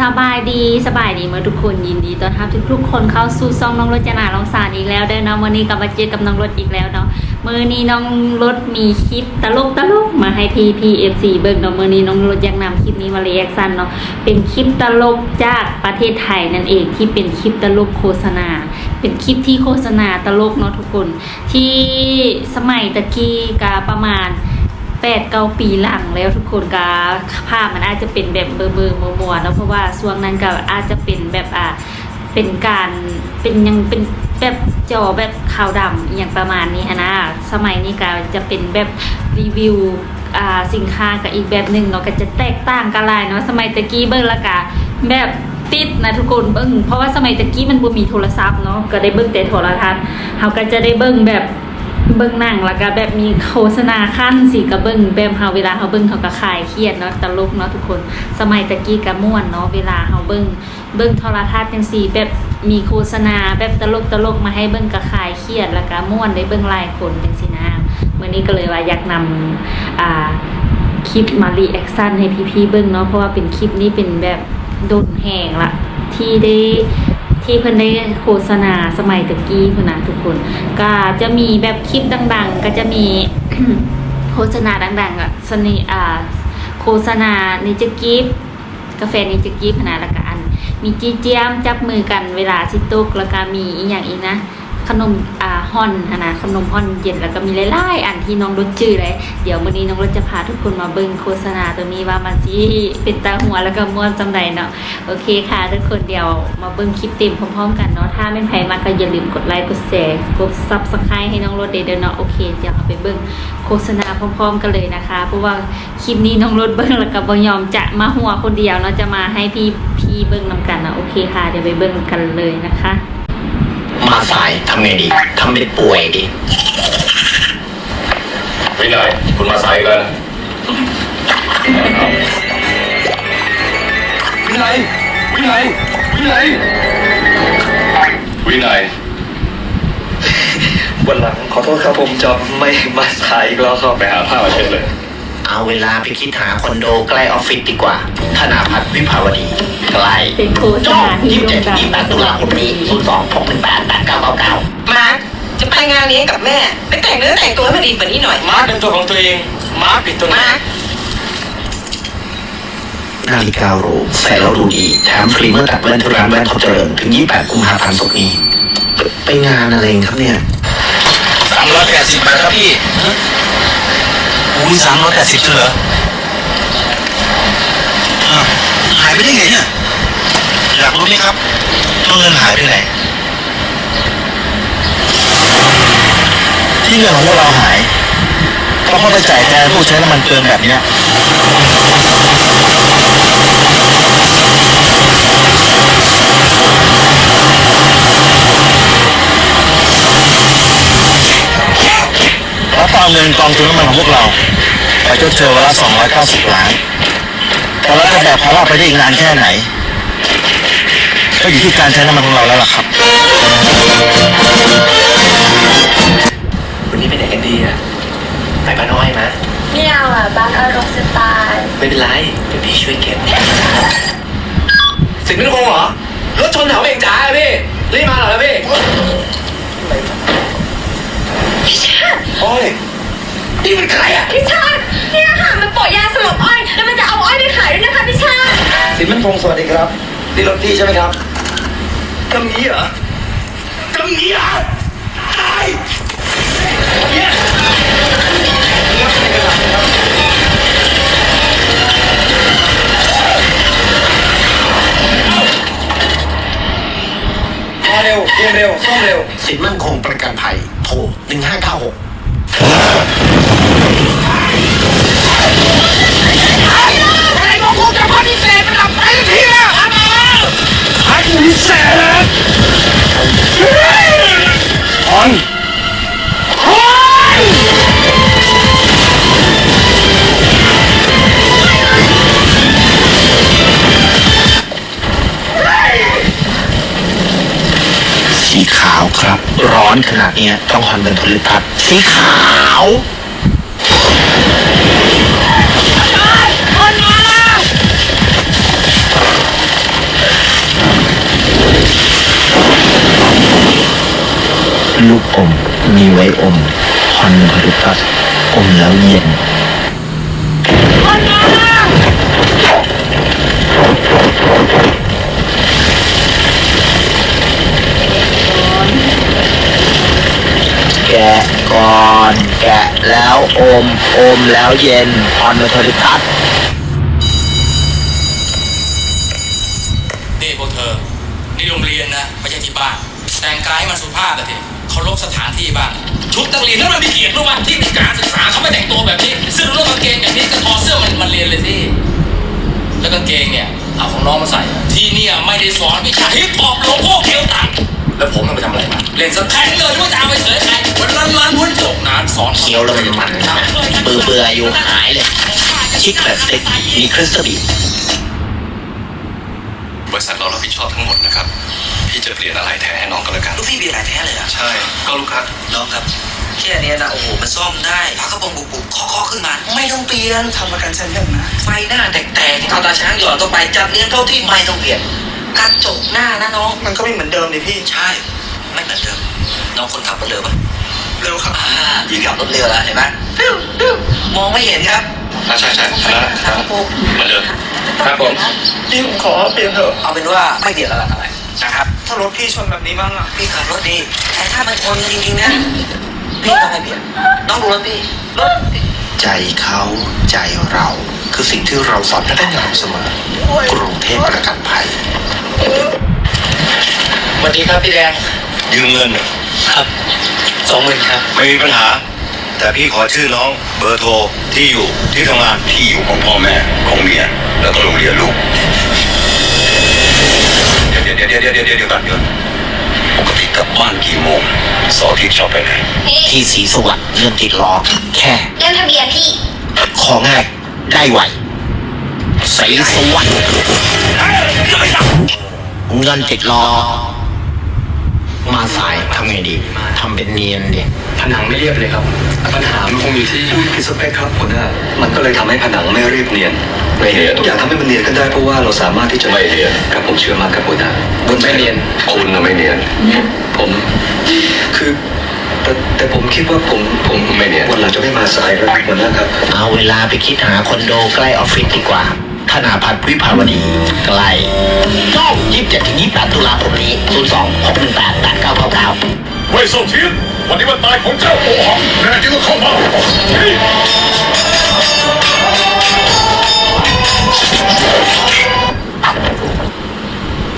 สบายดีสบายดีเมื่อทุกคนยินดีต้อนรับทุกทุกคนเข้าสู่ซองน้องรถจนาลองสารอีกแล้วเด้อเนาะวันนี้กลับมาเจอกับน้องรถอีกแล้วเนาะมื่อนี้น้องรถมีคลิปตลกตลกมาให้พีพีเอฟซีเบิ่งเนาะมื่อนี้น้องรถอยากนำคลิปนี้มาเรียกสั้นเนาะเป็นคลิปตลกจากประเทศไทยนั่นเองที่เป็นคลิปตลกโฆษณา เป็นคลิปที่โฆษณาตลกเนาะทุกคน ที่สมัยตะกี้กาประมาณ แปดเก้าปีหลังแล้วทุกคนก็ภาพมันอาจจะเป็นแบบเบอร์เบอร์มัวมัวๆเนอะเพราะว่าช่วงนั้นก็อาจจะเป็นแบบอ่าเป็นการเป็นยังเป็นแบบจอแบบขาวดำอย่างประมาณนี้นะสมัยนี้ก็จะเป็นแบบรีวิวอ่าสินค้ากับอีกแบบหนึ่งเนาะก็จะแตกต่างกันหลายเนาะสมัยตะกี้เบิ้งและกะแบบติดนะทุกคนเบิ้งเพราะว่าสมัยตะกี้มันบ่มีโทรศัพท์เนาะก็ได้เบิ้งแต่โทรทัศน์เขาก็จะได้เบิ้งแบบ เบิ่งหนังแล้วก็แบบมีโฆษณาขั้นสิก็เบิ่งแบบเฮาเวลาเฮาเบิ่งเฮาก็คลายเครียดเนาะตลกเนาะทุกคน สมัยตะกี้ก็ม่วนเนาะเวลาเฮาเบิ่งเบิ่งโทรทัศน์จังซี่แบบมีโฆษณาแบบตลกตลกมาให้เบิ่งก็คลายเครียดแล้วก็ม่วนได้เบิ่งหลายคนจังซี่นะมื้อนี้ก็เลยว่าอยากนำอ่าคลิปมารีแอคชั่นให้พี่ๆเบิ่งเนาะเพราะว่าเป็นคลิปนี้เป็นแบบโดนแหงละที่ได้ ที่เพิ่นได้โฆษณาสมัยตะกี้พุ่นนะทุกคน ก็จะมีแบบคลิปดัง ๆ ก็จะมีโฆษณาดังๆอะสนิอ่าโฆษณานิจกิฟกาแฟนิจกิฟนะแล้วก็อัน มีจีเจียมจับมือกันเวลาสิตุกแล้วก็มีอีกอย่างอีกนะ ขนมอ่าฮอนนะขนมฮอนเย็นแล้วก็มีหลายๆอันที่น้องรถจื้อเลย เดี๋ยววันนี้น้องรถจะพาทุกคนมาเบิ่งโฆษณาตัวนี้ว่ามันสิเป็นตาหัวแล้วก็ม่วนจำใดเนาะโอเคค่ะทุกคนเดี๋ยวมาเบิ่งคลิปเต็มพร้อมๆกันเนาะถ้าไม่นไผมาก็อย่าลืมกดไลค์กดแชร์กดซับสไครต์ให้น้องรถเดเดอเนาะโอเคเดี๋ยวเราไปเบิ่งโฆษณาพร้อม ๆ กันเลยนะคะ เพราะว่าคลิปนี้น้องรถเบิ่งแล้วก็บ่ยอมจะมาหัวคนเดียวเนาะจะมาให้พี่พี่เบิ่งนำกันเนาะโอเคค่ะเดี๋ยวไปเบิ่งกันเลยนะคะ สายทำไงดีทำเป็นป่วยดิวินัยคุณมาสายอีกแล้วนะวินัยวินัยวินัยวินัยวันหลังขอโทษครับผมจะไม่มาสายอีกแล้วครับไปหาผ้ามาเช็ดเลย เอาเวลาไปคิดหาคอนโดใกล้ออฟฟิศดีกว่า ธนาพัฒน์วิภาวดี ใกล้เป็นโฆษจ้องณาที่ยี่สิบโด่เจ็งดดังยี่สิบแปดตุลาคมนี้ศูนย์สองหกหนึ่งแปดแปดเก้าเก้าเก้ามาร์คจะไปงานเลี้ยงกับแม่ ไปแต่งเนื้อแต่งตัวให้มันดีกว่านี้หน่อย มาร์คเป็นตัวของตัวเอง มาร์คเป็นตัวมาร์คนาฬิกาหรูใส่แล้วดูดีแถมฟรีเมื่อตัดแว่นที่ร้านแว่นทบเจริญถึง 28กุมภาพันธ์ศกนี้ ไปงานอะไรครับเนี่ยสามร้อยแปดสิบบาทครับพี่ อุ้ยสามร้อยแปดสิบเหรออ้าวหายไปได้ไงเนี่ย อยากรู้ไหมครับว่าเงินหายไปไหน ที่เงินของพวกเราหายเพราะเขาไปจ่ายแทนผู้ใช้น้ำมันเปลืองแบบเนี้ย แล้วก็เอาเงินกองทุนน้ำมันของพวกเรา ไปชดเชยวันละ290 ล้าน แต่เราจะแบกภาระไปได้อีกนานแค่ไหน ก็อยู่ที่การใช้น้ำมันของเราแล้วล่ะครับ วันนี้ไปไหนกันดีอะไปป้าน้อยมะไม่เอาอะบ้านอารมณ์สไตล์ไม่เป็นไร เดี๋ยวพี่ช่วยเก็บสิงห์เป็นคงเหรอ รถชนแถวเบ่งจ๋าอะพี่รีบมาเหรอพี่โอ้ย นี่มันใครอะพี่ชาติเนี่ยค่ะมันโปะยาสลบอ้อยแล้วมันจะเอาอ้อยไปขายด้วยนะคะพี่ชาติสิงห์เป็นคงสวัสดีครับนี่รถพี่ใช่ไหมครับกำนี้เหรอกำนี้เหรอตายเนี่ยมาเร็วเรียนเร็วซ่อมเร็ว สินมั่นคงประกันภัยโทร1596 ขาวครับ ร้อนขนาดเนี้ยต้องฮอนเดันทุลิพัทสีขาวลูกอมมีไว้อมฮอนดันทลิพัสอมแล้วเย็น ก่อน แกะแล้วอม อมแล้วเย็นฮอนพลุตัสนี่พวกเธอ นี่โรงเรียนนะ ไม่ใช่ที่บ้าน แต่งกายให้มันสุภาพแต่ทีเคารพสถานที่บ้าง ชุดนักเรียนแล้วมันมีเกียรติรู้มั้ยที่มีการศึกษาเขาไม่แต่งตัวแบบนี้เสื้อรุ่นกางเกงแบบนี้ก็ถอดเสื้อมันมันเรียนเลยสิแล้วกางเกงเนี่ยเอาของน้องมาใส่ ที่เนี่ยไม่ได้สอนวิชาฮิปฮอปโลโก้เคียวตัง แล้วผมมันไปทำอะไรมาเล่นสแตนเลยว่าจะเอาไปเสยใครวันรันรันวันจบนานสอนเคี้ยวแล้วมันมันนะเบื่อเบื่ออยู่หายเลย ชิคแบบสเต็กมีคริสตัลบีบริษัทเรารับผิดชอบทั้งหมดนะครับ พี่จะเปลี่ยนอะไรแท้ให้น้องก็แล้วกันลูกพี่เบียร์อะไรแท้เลยเหรอใช่ ก็ลูกค้าน้องครับแค่เนี้ยนะโอ้โหมันซ่อมได้พักกระโปรงบุบๆเคาะๆขึ้นมา ไม่ต้องเปลี่ยนทำประกันชั้นหนึ่งนะไฟหน้าแตกๆเอาตาช้างหยอดเข้าไปจับเลี้ยงเข้าที่ไม่ต้องเปลี่ยน กระจกหน้านะน้อง มันก็ไม่เหมือนเดิมดิพี่ ใช่ ไม่เหมือนเดิม น้องคนขับรถเร็วปะเร็วครับอ่ายิงขับรถเร็วแล้วเห็นไหมปิ้วปิ้วมองไม่เห็นครับใช่ใช่ใช่คณะครับเหมือนเดิมครับผมพี่ผมขอเปลี่ยนเถอะเอาเป็นว่าไม่เปลี่ยนแล้วกันอะไรนะครับ ถ้ารถพี่ชนแบบนี้บ้างอะพี่ขับรถดี แต่ถ้ามันชนจริงๆนะพี่ต้องให้เปลี่ยนน้องดูรถพี่รถใจเขาใจเรา คือสิ่งที่เราสอนพนักงานเสมอกรุงเทพประกันภัย สวัสดีครับพี่แดงยืมเงิน ครับสองหมื่นครับไม่มีปัญหา แต่พี่ขอชื่อน้องเบอร์โทรที่อยู่ที่ทำงานที่อยู่ของพ่อแม่ของเมียแล้วก็โรงเรียนลูก เดี๋ยวเดี๋ยวเดี๋ยวเดี๋ยวเดี๋ยวเดี๋ยวก่อนเดี๋ยวปกติกลับบ้านกี่โมงเสาร์อาทิตย์ชอบไปไหนที่สีสวัสดิ์เรื่องติดล้อแค่ เรื่องทะเบียนพี่ของ่ายได้ไวสีสวัสดิ์ เงินติดล้อ มาสายทำไงดีทำเป็นเนียนดิผนังไม่เรียบเลยครับ ปัญหามันคงอยู่ที่ผิดสเปคครับหัวหน้ามันก็เลยทำให้ผนังไม่เรียบเนียนไม่เนียน อยากทำให้มันเนียนก็ได้เพราะว่าเราสามารถที่จะไม่เนียน ครับผมเชื่อมั่นครับหัวหน้าบนไม่เนียน คุณน่ะไม่เนียน ผมคือแต่แต่ผมคิดว่าผมผมไม่เนียน วันหลังจะไม่มาสายแล้วหัวหน้าครับ เอาเวลาไปคิดหาคอนโดใกล้ออฟฟิศดีกว่า ธนาพัฒน์วิภาวดีใกล้ก็ยี่สิบเจ็ดถึงยี่สิบแปดตุลาคมนี้ศูนย์สองหกหนึ่งแปดแปดเก้าเก้าเก้าเว่ยเซาเทียนวันนี้วันตายของเจ้าโอหังแน่จริงก็เข้ามานี่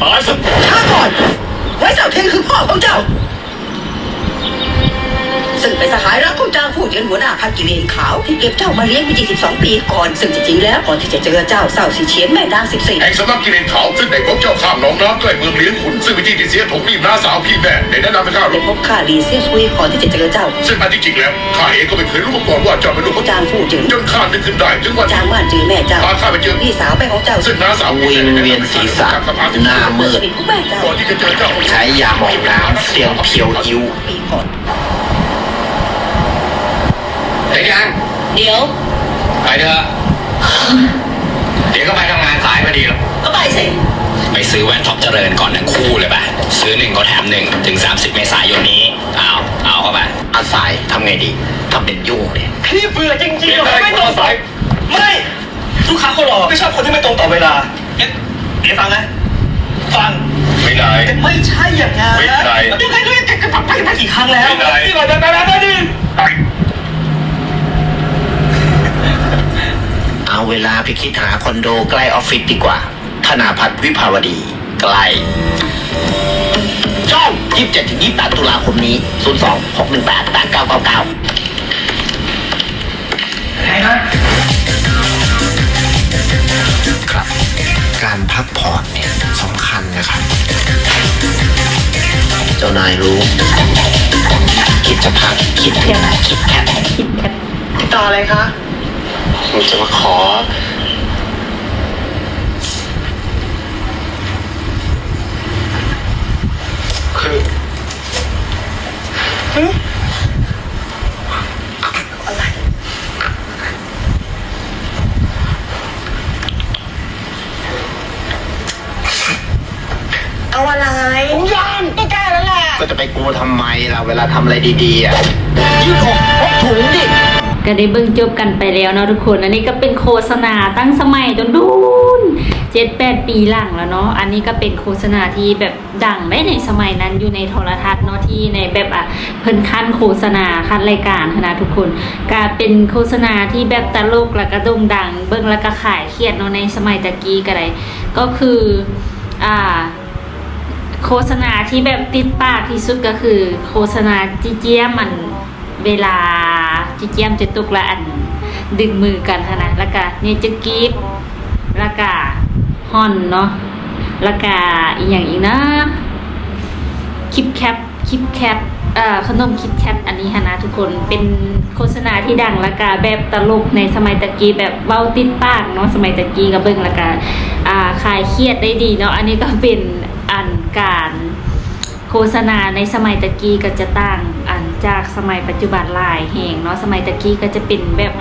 ตายซะช้าก่อนไว้เสาเทงคือพ่อของเจ้า ซึ่งเป็นสหายรักของเจ้าผู้เยือนหัวหน้าพันกิเลนขาวที่เก็บเจ้ามาเลี้ยงมา22 ปีก่อน ซึ่งจริงๆแล้วก่อนที่จะเจอเจ้าเศร้าสีเฉียนแม่นาง14แห่งสำนักกิเลนขาวซึ่งได้พบเจ้าข้ามหนองน้ำใกล้เมืองเลี้ยงขุนซึ่งเป็นที่ที่เสียถงรีน้าสาวพี่แม่ได้แนะนำให้ข้าได้พบข้าลีเซียสคุยก่อนที่จะเจอเจ้า ซึ่งอันที่จริงแล้วข้าเองก็ไม่เคยรู้มาก่อนว่าเจ้าเป็นลูกของจางผู้เยือนจนข้านึกขึ้นได้ถึงวันจางม่านจือแม่เจ้าพาข้าไปเจอพี่สาวแม่ของเจ้า ซึ่งน้าสาววิงเวียนศีรษะหน้ามืดก่อนที่จะเจอเจ้าใช้ยาหมองน้ำเสียงเพียวอิ้ว เดี๋ยวยังเดี๋ยว ไปเถอะ เดี๋ยวก็ไปทำงานสายพอดีหรอกก็ไปสิ ไปซื้อแว่นท็อปเจริญก่อนทั้งคู่เลยป่ะ ซื้อหนึ่งก็แถมหนึ่งถึง 30 เมษายนนี้ เอาเอาเข้าไปอาสายทำไงดีทำเป็นยุ่งเลยพี่เบื่อจริงเปลี่ยนได้คนละสายไม่ลูกค้าเขารอไม่ชอบคนที่ไม่ตรงต่อเวลาเอ๊ะเดี๋ยวฟังนะ ฟัง ไม่ได้แต่ไม่ใช่อย่างนั้นไม่ได้ยังไงด้วยจะกลับไปมากี่ครั้งแล้วไม่ได้นี่เราจะไปแล้วนะดิ เอาเวลา ไปคิดหาคอนโดใกล้ออฟฟิศดีกว่า ธนาพัฒน์วิภาวดีใกล้จ้องยี่สิบเจ็ดถึงยี่สิบแปดตุลาคมนี้ศูนย์สองหกหนึ่งแปดแปดเก้าเก้าเก้าครับ การพักผ่อนเนี่ยสำคัญนะครับ เจ้านายรู้ คิดจะพัก คิดแค่คิดแค่คิดแคทต่ออะไรคะผมจะมาขอคือ เอาอะไรยังก็แก้แล้วแหละก็จะไปกลัวทำไมล่ะเวลาทำอะไรดีๆอะยืดอกพกถุงดิ ก็ได้เบิ่งจบกันไปแล้วเนาะทุกคน อันนี้ก็เป็นโฆษณาตั้งสมัยจนดูน เจ็ดแปดปีหลังแล้วเนาะ อันนี้ก็เป็นโฆษณาที่แบบดังได้ในสมัยนั้นอยู่ในโทรทัศน์เนาะที่ในแบบอะเพิ่นคันโฆษณาคันรายการนะทุกคนก็เป็นโฆษณาที่แบบตลกแล้วก็โด่งดัง เบิ่งแล้วก็ขายเครียดเนาะในสมัยตะกี้ก็ได้ก็คืออ่าโฆษณาที่แบบติดปากที่สุดก็คือ โฆษณาจิเจียมมันเวลาจิเจียมจะตุกละอันดึงมือกันนะแล้วก็เนจะกีบแล้วก็ ฮอนเนาะแล้วก็อีกอย่างอีกนะคลิปแคปคลิปแคปเอ่อขนมคิดแคปอันนี้ฮะนะทุกคนเป็นโฆษณาที่ดังและกาแบบตลกในสมัยตะกี้แบบเบ้าติดปากเนาะสมัยตะกี้ก็เบิ่งและกาอ่าคลายเครียดได้ดีเนาะอันนี้ก็เป็นอันการโฆษณาในสมัยตะกี้ก็จะต่างอันจากสมัยปัจจุบันหลายแห่งเนาะสมัยตะกี้ก็จะเป็นแบบ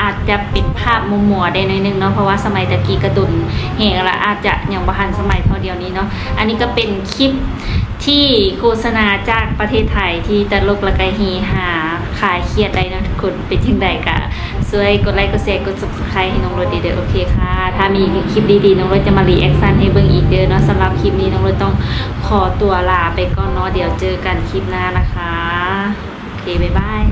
อาจจะเป็นภาพมัวมัวๆได้น่อยนึงเนาะเพราะว่าสมัยตะกี้กระดุนแห่งละอาจจะยังบ่ทันสมัยเท่าเดียวนี้เนาะอันนี้ก็เป็นคลิปที่โฆษณาจากประเทศไทยที่ตลกละก็เฮฮาคลายเครียดได้นะทุกคนเป็นจังใดก็ช่วยกดไลค์กดแชร์กด subscribe ให้น้องรถดีเด้อโอเคค่ะ ถ้ามีคลิปดีๆน้องรถจะมารีแอคชั่นให้เบิ่งอีกเด้อเนาะสำหรับคลิปนี้น้องรถต้องขอตัวลาไปก่อนเนาะเดี๋ยวเจอกันคลิปหน้านะคะ โอเค บ๊ายบาย